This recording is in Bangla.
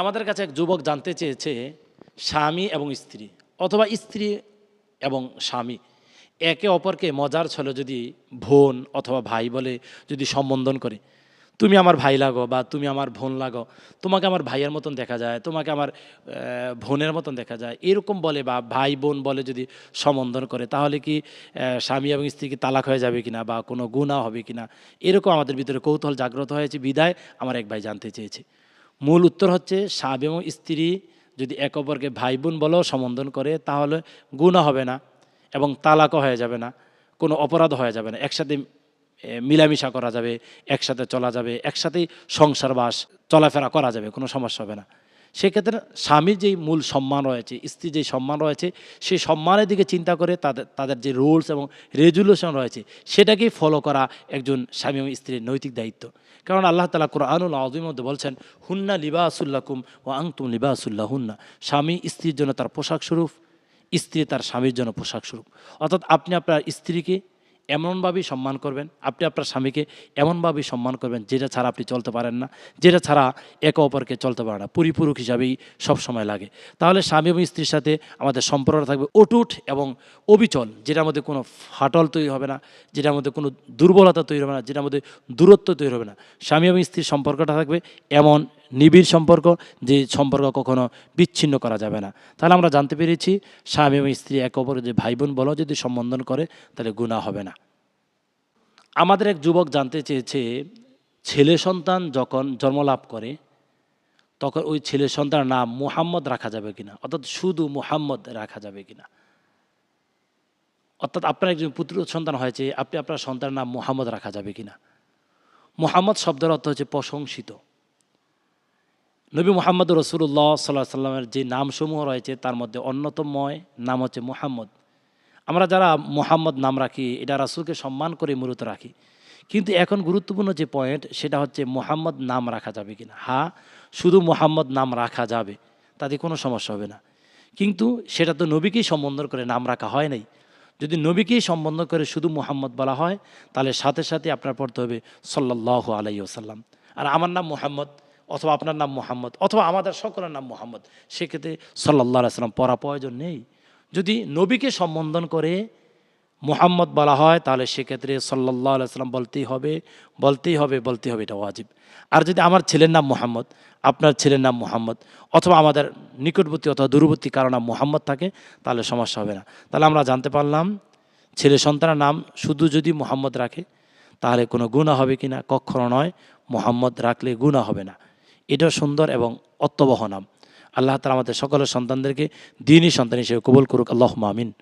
আমাদের কাছে এক যুবক জানতে চেয়েছে স্বামী এবং স্ত্রী, অথবা স্ত্রী এবং স্বামী। একে অপরকে মজার ছলে যদি বোন অথবা ভাই বলে যদি সম্বোধন করে, তুমি আমার ভাই লাগো বা তুমি আমার বোন লাগো, তোমাকে আমার ভাইয়ের মতন দেখা যায়, তোমাকে আমার বোনের মতন দেখা যায়, এরকম বলে বা ভাই বোন বলে যদি সম্বোধন করে, তাহলে কি স্বামী এবং স্ত্রী কি তালাক হয়ে যাবে কিনা বা কোনো গুণা হবে কিনা? এরকম আমাদের ভিতরে কৌতূহল জাগ্রত হয়েছে। বিদায়, আমার এক ভাই জানতে চেয়েছে। মূল উত্তর হচ্ছে সাব এবং স্ত্রী যদি এক অপরকে ভাই বোন বলেও সম্বোধন করে, তাহলে গুণা হবে না এবং তালাকও হয়ে যাবে না, কোনো অপরাধ হয়ে যাবে না। একসাথে মিলামিশা করা যাবে, একসাথে চলা যাবে, একসাথেই সংসার বাস, চলাফেরা করা যাবে, কোনো সমস্যা হবে না। সেক্ষেত্রে স্বামীর যেই মূল সম্মান রয়েছে, স্ত্রীর যেই সম্মান রয়েছে সেই সম্মানের দিকে চিন্তা করে তাদের তাদের যে রুলস এবং রেজুলেশন রয়েছে, সেটাকেই ফলো করা একজন স্বামী এবং স্ত্রীর নৈতিক দায়িত্ব। কারণ আল্লাহ তালা কোরআনুল আজমের মধ্যে বলছেন, হুন্না লিবাসুল্লাকুম ও আংতুম লিবাসুল্লাহ হুন্না স্বামী স্ত্রীর জন্য তার পোশাক স্বরূপ, স্ত্রী তার স্বামীর জন্য পোশাক স্বরূপ। অর্থাৎ আপনি আপনার স্ত্রীকে এমনভাবেই সম্মান করবেন। আপনি আপনার স্বামীকে এমনভাবেই সম্মান করবেন, যেটা ছাড়া আপনি চলতে পারেন না, যেটা ছাড়া একে অপরকে চলতে পারে না। পরিপূরক হিসাবেই সব সময় লাগে। তাহলে স্বামী এবং স্ত্রীর সাথে আমাদের সম্পর্ক থাকবে অটুট এবং অবিচল, যেটার মধ্যে কোনো ফাটল তৈরি হবে না, যেটার মধ্যে কোনো দুর্বলতা তৈরি হবে না, যেটার মধ্যে দূরত্ব তৈরি হবে না। স্বামী এবং স্ত্রীর সম্পর্কটা থাকবে এমন নিবিড় সম্পর্ক, যে সম্পর্ক কখনো বিচ্ছিন্ন করা যাবে না। তাহলে আমরা জানতে পেরেছি, স্বামী এবং স্ত্রী এক অপরের যে ভাই বোন বলো, যদি সম্বোধন করে, তাহলে গুণা হবে না। আমাদের এক যুবক জানতে চেয়েছে, ছেলে সন্তান যখন জন্মলাভ করে, তখন ওই ছেলে সন্তানের নাম মুহাম্মদ রাখা যাবে কিনা, অর্থাৎ শুধু মুহাম্মদ রাখা যাবে কিনা। অর্থাৎ আপনার একজন পুত্র সন্তান হয়েছে, আপনি আপনার সন্তানের নাম মুহাম্মদ রাখা যাবে কিনা? মুহাম্মদ শব্দের অর্থ হচ্ছে প্রশংসিত। নবী মোহাম্মদ রসুল্লাহ সাল্লাহ সাল্লামের যে নামসমূহ রয়েছে, তার মধ্যে অন্যতময় নাম হচ্ছে মুহাম্মদ। আমরা যারা মোহাম্মদ নাম রাখি, এটা রাসুলকে সম্মান করে মূলত রাখি। কিন্তু এখন গুরুত্বপূর্ণ যে পয়েন্ট সেটা হচ্ছে মোহাম্মদ নাম রাখা যাবে কিনা। হ্যাঁ শুধু মোহাম্মদ নাম রাখা যাবে, তাতে কোনো সমস্যা হবে না। কিন্তু সেটা তো নবীকেই সম্বোধন করে নাম রাখা হয় নাই। যদি নবীকেই সম্বোধন করে শুধু মোহাম্মদ বলা হয়, তাহলে সাথে সাথে আপনার পড়তে হবে সাল্লাহ আলাই আসাল্লাম আর আমার নাম মোহাম্মদ অথবা আপনার নাম মোহাম্মদ, অথবা আমাদের সকলের নাম মোহাম্মদ, সেক্ষেত্রে সাল্লাহ আসলাম পড়া প্রয়োজন নেই। যদি নবীকে সম্বোধন করে মোহাম্মদ বলা হয়, তাহলে সেক্ষেত্রে সাল্লাহ সাল্লাম বলতেই হবে বলতেই হবে বলতেই হবে, এটা ওয়াজিব। আর যদি আমার ছেলের নাম মোহাম্মদ, আপনার ছেলের নাম মোহাম্মদ, অথবা আমাদের নিকটবর্তী অথবা দূরবর্তী কারও নাম মোহাম্মদ থাকে, তাহলে সমস্যা হবে না। তাহলে আমরা জানতে পারলাম, ছেলে সন্তানের নাম শুধু যদি মোহাম্মদ রাখে, তাহলে কোনো গুণা হবে কি না কখনো নয়, মোহাম্মদ রাখলে গুণা হবে না। এটা সুন্দর এবং অত্যবহ নাম। আল্লাহ তালা আমাদের সকলের সন্তানদেরকে দিনই সন্তান হিসেবে কবুল করুক। আল্লাহ মামিন